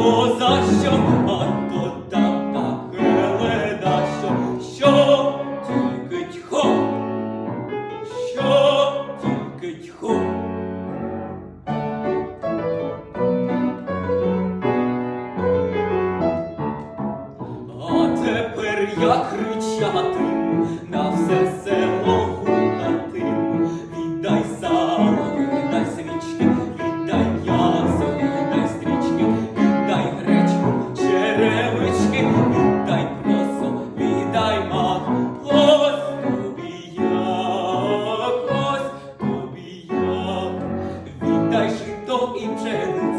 Бо що а то що тільки тьхо, що тільки тьхо. А тепер я кричати на все. себе. daj mi to i przed